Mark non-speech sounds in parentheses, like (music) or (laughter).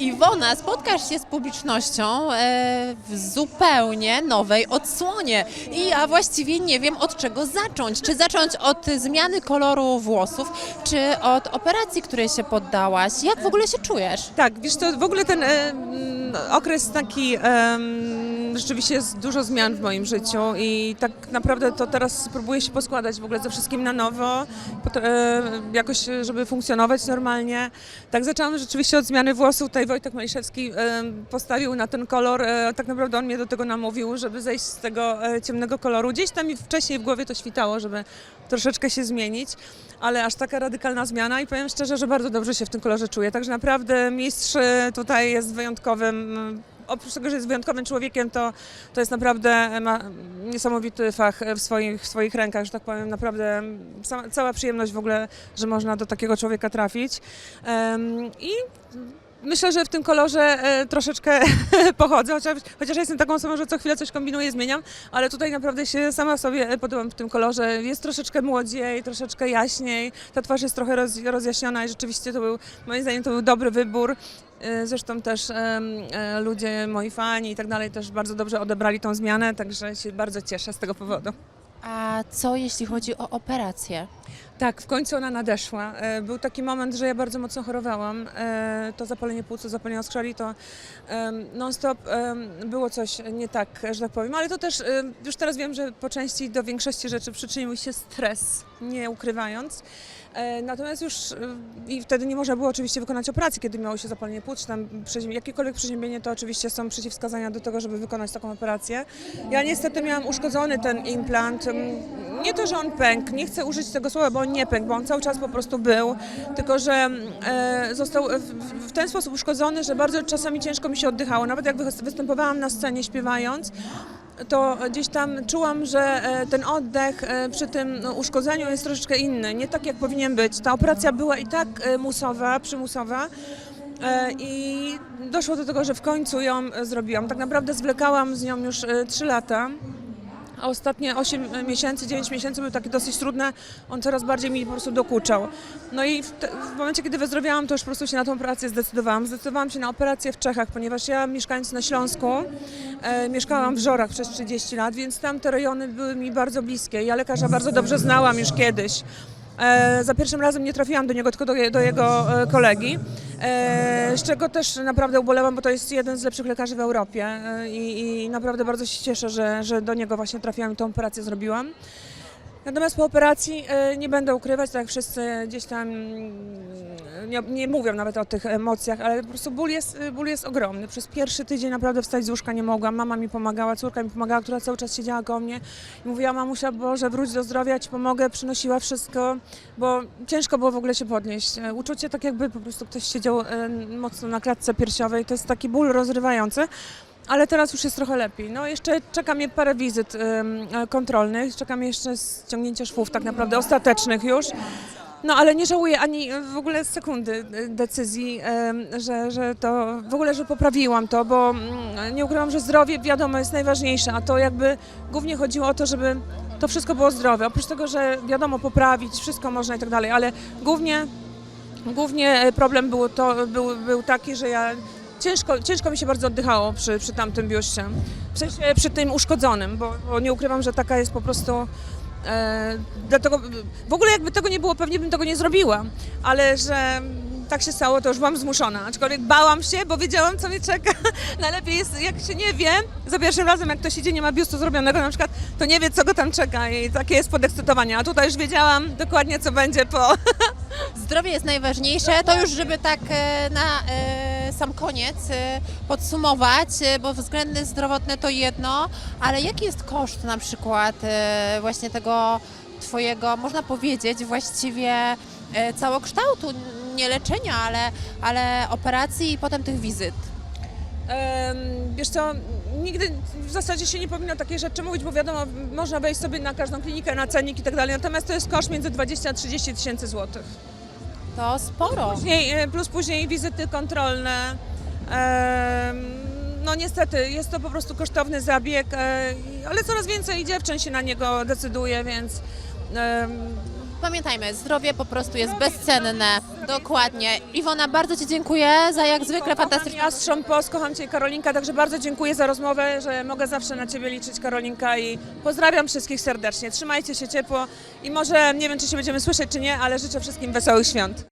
Iwona, spotkasz się z publicznością e, w zupełnie nowej odsłonie. I ja właściwie nie wiem od czego zacząć. Czy zacząć od zmiany koloru włosów, czy od operacji, której się poddałaś? Jak w ogóle się czujesz? Tak, wiesz to w ogóle ten e, okres taki, rzeczywiście jest dużo zmian w moim życiu i tak naprawdę to teraz próbuję się poskładać w ogóle ze wszystkim na nowo, e, jakoś, e, żeby funkcjonować normalnie. Tak zaczęłam rzeczywiście od zmiany włosów, tutaj Wojtek Maliszewski em, postawił na ten kolor, e, tak naprawdę on mnie do tego namówił, żeby zejść z tego e, ciemnego koloru. Gdzieś tam mi wcześniej w głowie to świtało, żeby troszeczkę się zmienić, ale aż taka radykalna zmiana i powiem szczerze, że bardzo dobrze się w tym kolorze czuję. Także naprawdę mistrz e, tutaj jest wyjątkowym. Oprócz tego, że jest wyjątkowym człowiekiem, to, to jest naprawdę e, ma niesamowity fach e, w swoich, w swoich rękach, że tak powiem. Naprawdę ca, cała przyjemność w ogóle, że można do takiego człowieka trafić. Em, I Myślę, że w tym kolorze e, troszeczkę (laughs) pochodzę, chociaż, chociaż jestem taką osobą, że co chwilę coś kombinuję, zmieniam, ale tutaj naprawdę się sama sobie e, podobam w tym kolorze. Jest troszeczkę młodziej, troszeczkę jaśniej, ta twarz jest trochę roz, rozjaśniona i rzeczywiście to był, moim zdaniem to był dobry wybór. E, Zresztą też ludzie, moi fani i tak dalej też bardzo dobrze odebrali tą zmianę, także się bardzo cieszę z tego powodu. A co jeśli chodzi o operację? Tak, w końcu ona nadeszła. E, Był taki moment, że ja bardzo mocno chorowałam. E, To zapalenie płuc, to zapalenie oskrzeli, to non-stop było coś nie tak, że tak powiem. Ale to też już teraz wiem, że po części do większości rzeczy przyczynił się stres, nie ukrywając. E, Natomiast już i wtedy nie można było oczywiście wykonać operacji, kiedy miało się zapalenie płuc, czy tam jakiekolwiek przeziębienie, to oczywiście są przeciwwskazania do tego, żeby wykonać taką operację. Ja niestety miałam uszkodzony ten implant. Nie to, że on pękł, nie chcę użyć tego słowa, bo on nie pękł, bo on cały czas po prostu był, tylko że mm, e, został w, w- w ten sposób uszkodzony, że bardzo czasami ciężko mi się oddychało. Nawet jak wy- występowałam na scenie śpiewając, to gdzieś tam czułam, że e, ten oddech e, przy tym no, uszkodzeniu jest troszeczkę inny, nie tak jak powinien być. Ta operacja była i tak e, musowa, przymusowa. E, I doszło do tego, że w końcu ją e, zrobiłam. Tak naprawdę zwlekałam z nią już 3 lata. Ostatnie 8 miesięcy, 9 miesięcy były takie dosyć trudne. On coraz bardziej mi po prostu dokuczał. No i w, te, w momencie, kiedy wyzdrowiałam, to już po prostu się na tą operację zdecydowałam. Zdecydowałam się na operację w Czechach, ponieważ ja mieszkając na Śląsku, e, mieszkałam w Żorach przez 30 lat, więc tam te rejony były mi bardzo bliskie. Ja lekarza bardzo dobrze znałam już kiedyś. E, za pierwszym razem nie trafiłam do niego, tylko do, do jego e, kolegi, z czego też naprawdę ubolewam, bo to jest jeden z lepszych lekarzy w Europie e, i, i naprawdę bardzo się cieszę, że, że do niego właśnie trafiłam i tą operację zrobiłam. Natomiast po operacji e, nie będę ukrywać, tak jak wszyscy gdzieś tam mm, nie, nie mówią nawet o tych emocjach, ale po prostu ból jest, ból jest ogromny. Przez pierwszy tydzień naprawdę wstać z łóżka nie mogłam. Mama mi pomagała, córka mi pomagała, która cały czas siedziała koło mnie i mówiła, mamusia, Boże, wróć do zdrowia, ci pomogę, przynosiła wszystko, bo ciężko było w ogóle się podnieść. E, Uczucie tak jakby po prostu ktoś siedział e, mocno na klatce piersiowej, to jest taki ból rozrywający. Ale teraz już jest trochę lepiej. No jeszcze czeka mnie parę wizyt e, kontrolnych, czeka mnie jeszcze ściągnięcie szwów tak naprawdę ostatecznych już. No ale nie żałuję ani w ogóle sekundy y, decyzji, że, że to w ogóle, że poprawiłam to, bo mm, nie ukrywam, że zdrowie wiadomo jest najważniejsze, a to jakby głównie chodziło o to, żeby to wszystko było zdrowe. Oprócz tego, że wiadomo poprawić, wszystko można i tak dalej, ale głównie, głównie e, problem był, to, był, był taki, że ja ciężko, ciężko mi się bardzo oddychało przy, przy tamtym biuście, w sensie przy tym uszkodzonym, bo, bo nie ukrywam, że taka jest po prostu E, dlatego w ogóle jakby tego nie było, pewnie bym tego nie zrobiła, ale że tak się stało, to już byłam zmuszona. Aczkolwiek bałam się, bo wiedziałam, co mnie czeka. (laughs) Najlepiej jest, jak się nie wie, za pierwszym razem, jak ktoś idzie, nie ma biustu zrobionego na przykład, to nie wie, co go tam czeka i takie jest podekscytowanie. A tutaj już wiedziałam dokładnie, co będzie po... (laughs) Zdrowie jest najważniejsze. To już, żeby tak e, na e, sam koniec e, podsumować, e, bo względy zdrowotne to jedno, ale jaki jest koszt na przykład e, właśnie tego Twojego, można powiedzieć, właściwie całokształtu, nie leczenia, ale, ale operacji i potem tych wizyt? Wiesz co, nigdy w zasadzie się nie powinno takie rzeczy mówić, bo wiadomo, można wejść sobie na każdą klinikę, na cennik i tak dalej, natomiast to jest koszt między 20 a 30 tysięcy złotych. To sporo. Później, e, plus później wizyty kontrolne. No niestety, jest to po prostu kosztowny zabieg, e, ale coraz więcej dziewczyn się na niego decyduje, więc Pamiętajmy, zdrowie po prostu jest bezcenne. Dokładnie. Iwona, bardzo Ci dziękuję za jak zwykle fantastyczną Ja Strząpos, kocham Cię Karolinka, także bardzo dziękuję za rozmowę, że mogę zawsze na Ciebie liczyć Karolinka i pozdrawiam wszystkich serdecznie. Trzymajcie się ciepło i może nie wiem, czy się będziemy słyszeć, czy nie, ale życzę wszystkim wesołych świąt.